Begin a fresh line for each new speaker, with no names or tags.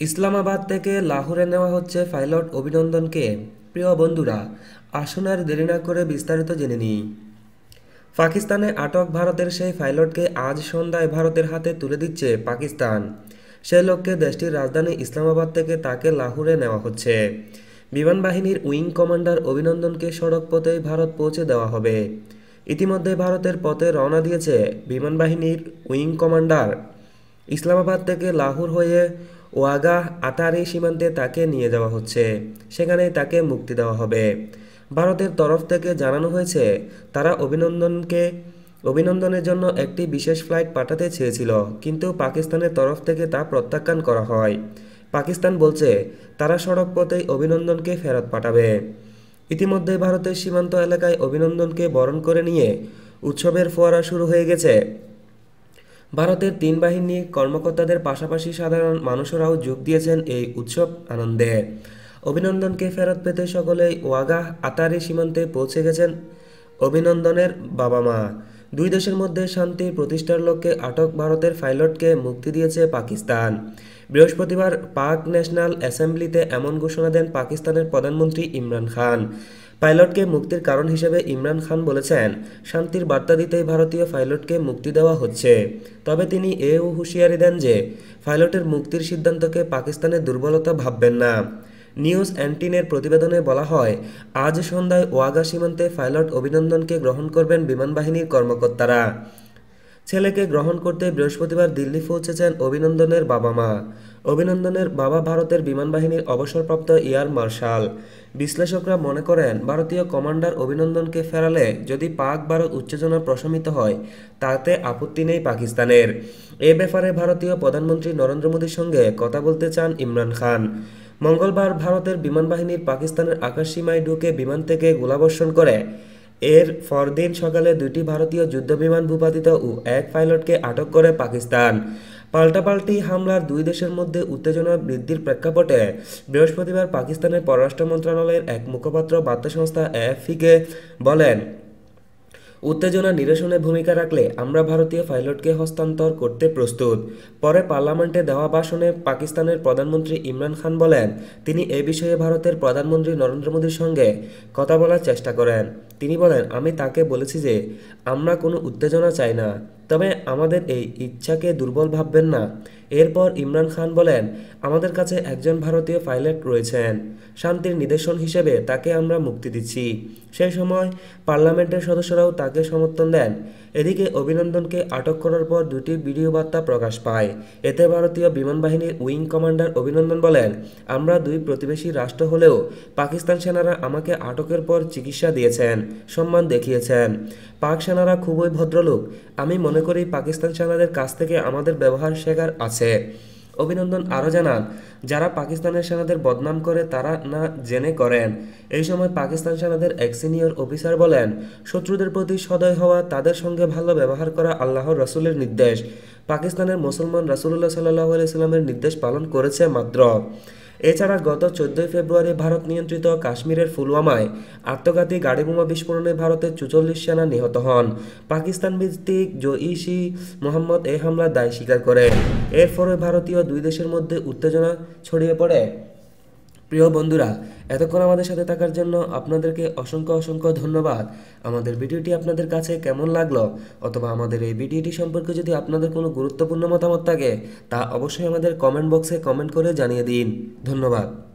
ইসলামাবাদ থেকে লাহোরে নেওয়া হচ্ছে পাইলট অভিনন্দনকে। প্রিয় বন্ধুরা, আসুন আর দেরি না করে বিস্তারিত জেনে নিই। পাকিস্তানে আটক ভারতের সেই পাইলটকে আজ সন্ধ্যায় ভারতের হাতে তুলে দিচ্ছে পাকিস্তান। সেই লক্ষ্যে দেশটির রাজধানী ইসলামাবাদ থেকে তাকে লাহোরে নেওয়া হচ্ছে। বিমান বাহিনীর উইং কমান্ডার অভিনন্দনকে সড়ক পথেই ভারত পৌঁছে দেওয়া হবে। ইতিমধ্যে ভারতের পথে রওনা দিয়েছে বিমান বাহিনীর উইং কমান্ডার। ইসলামাবাদ থেকে লাহোর হয়ে ওয়াগা আতারি সীমান্তে তাকে নিয়ে যাওয়া হচ্ছে। সেখানেই তাকে মুক্তি দেওয়া হবে। ভারতের তরফ থেকে জানানো হয়েছে, তারা অভিনন্দনকে, অভিনন্দনের জন্য একটি বিশেষ ফ্লাইট পাঠাতে চেয়েছিল, কিন্তু পাকিস্তানের তরফ থেকে তা প্রত্যাখ্যান করা হয়। পাকিস্তান বলছে, তারা সড়ক পথেই অভিনন্দনকে ফেরত পাঠাবে। ইতিমধ্যে ভারতের সীমান্ত এলাকায় অভিনন্দনকে বরণ করে নিয়ে উৎসবের ফোয়ারা শুরু হয়ে গেছে। ভারতের তিন বাহিনী কর্মকর্তাদের পাশাপাশি সাধারণ মানুষরাও যোগ দিয়েছেন এই উৎসব আনন্দে। অভিনন্দনকে ফেরত পেতে সকলেই ওয়াগা আতারি সীমান্তে পৌঁছে গেছেন অভিনন্দনের বাবা মা। দুই দেশের মধ্যে শান্তি প্রতিষ্ঠার লক্ষ্যে আটক ভারতের পাইলটকে মুক্তি দিয়েছে পাকিস্তান। বৃহস্পতিবার পাক ন্যাশনাল অ্যাসেম্বলিতে এমন ঘোষণা দেন পাকিস্তানের প্রধানমন্ত্রী ইমরান খান। পাইলটকে মুক্তির কারণ হিসেবে ইমরান খান বলেছেন, শান্তির বার্তা দিতেই ভারতীয় পাইলটকে মুক্তি দেওয়া হচ্ছে। তবে তিনি এও হুঁশিয়ারি দেন যে, পাইলটের মুক্তির সিদ্ধান্তকে পাকিস্তানের দুর্বলতা ভাববেন না। নিউজ অ্যান্টিনের প্রতিবেদনে বলা হয়, আজ সন্ধ্যায় ওয়াগা সীমান্তে পাইলট অভিনন্দনকে গ্রহণ করবেন বিমান বাহিনীর কর্মকর্তারা। ছেলেকে গ্রহণ করতে বৃহস্পতিবার দিল্লি পৌঁছেছেন অভিনন্দনের বাবা মা। অভিনন্দনের বাবা ভারতের বিমান বাহিনীর অবসরপ্রাপ্ত এয়ার মার্শাল। বিশ্লেষকরা মনে করেন, ভারতীয় কমান্ডার অভিনন্দনকে ফেরালে যদি পাক ভারত উত্তেজনা প্রশমিত হয়, তাতে আপত্তি নেই পাকিস্তানের। এ ব্যাপারে ভারতীয় প্রধানমন্ত্রী নরেন্দ্র মোদীর সঙ্গে কথা বলতে চান ইমরান খান। মঙ্গলবার ভারতের বিমান বাহিনীর পাকিস্তানের আকাশসীমায় ঢুকে বিমান থেকে গোলাবর্ষণ করে এর পরদিন সকালে দুটি ভারতীয় যুদ্ধবিমান ভূপাতিত ও এক পাইলটকে আটক করে পাকিস্তান। পাল্টাপাল্টি হামলার দুই দেশের মধ্যে উত্তেজনা বৃদ্ধির প্রেক্ষাপটে বৃহস্পতিবার পাকিস্তানের পররাষ্ট্র মন্ত্রণালয়ের এক মুখপাত্র বার্তা সংস্থা এএফপিকে বলেন, উত্তেজনা নিরসনে ভূমিকা রাখলে আমরা ভারতীয় পাইলটকে হস্তান্তর করতে প্রস্তুত। পরে পার্লামেন্টে দেওয়া ভাষণে পাকিস্তানের প্রধানমন্ত্রী ইমরান খান বলেন, তিনি এ বিষয়ে ভারতের প্রধানমন্ত্রী নরেন্দ্র মোদীর সঙ্গে কথা বলার চেষ্টা করেন। তিনি বলেন, আমি তাকে বলেছি যে, আমরা কোনো উত্তেজনা চাই না, তবে আমাদের এই ইচ্ছাকে দুর্বল ভাববেন না। এরপর ইমরান খান বলেন, আমাদের কাছে একজন ভারতীয় পাইলট রয়েছেন। শান্তির নিদর্শন হিসেবে তাকে আমরা মুক্তি দিচ্ছি। সেই সময় পার্লামেন্টের সদস্যরাও তাকে সমর্থন দেন। এদিকে অভিনন্দনকে আটক করার পর দুটি ভিডিও বার্তা প্রকাশ পায়। এতে ভারতীয় বিমান বাহিনীর উইং কমান্ডার অভিনন্দন বলেন, আমরা দুই প্রতিবেশী রাষ্ট্র হলেও পাকিস্তান সেনারা আমাকে আটকের পর চিকিৎসা দিয়েছেন, সম্মান দেখিয়েছেন। পাক সেনারা খুবই ভদ্রলোক। আমি মনে করি পাকিস্তান সেনাদের কাছ থেকে আমাদের ব্যবহার শেখার আছে। অভিনন্দন আরও জানান, যারা পাকিস্তানের সেনাদের বদনাম করে তারা না জেনে করেন। এই সময় পাকিস্তান সেনাদের এক সিনিয়র অফিসার বলেন, শত্রুদের প্রতি সদয় হওয়া, তাদের সঙ্গে ভালো ব্যবহার করা আল্লাহর রসুলের নির্দেশ। পাকিস্তানের মুসলমান রাসুল্লাহ সাল্লাহ সাল্লামের নির্দেশ পালন করেছে মাত্র। এছাড়া গত চোদ্দই ফেব্রুয়ারি ভারত নিয়ন্ত্রিত কাশ্মীরের ফুলওয়ামায় আত্মঘাতী গাড়ি বোমা বিস্ফোরণে ভারতের চুচল্লিশ সেনা নিহত হন। পাকিস্তান ভিত্তিক জইশি মোহাম্মদ এ হামলার দায় স্বীকার করে। এর ফলে ভারতীয় দুই দেশের মধ্যে উত্তেজনা ছড়িয়ে পড়ে। প্রিয় বন্ধুরা, এতক্ষণ আমাদের সাথে থাকার জন্য আপনাদেরকে অসংখ্য অসংখ্য ধন্যবাদ। আমাদের ভিডিওটি আপনাদের কাছে কেমন লাগল অথবা আমাদের এই ভিডিওটি সম্পর্কে যদি আপনাদের কোনো গুরুত্বপূর্ণ মতামত থাকে, তা অবশ্যই আমাদের কমেন্ট বক্সে কমেন্ট করে জানিয়ে দিন। ধন্যবাদ।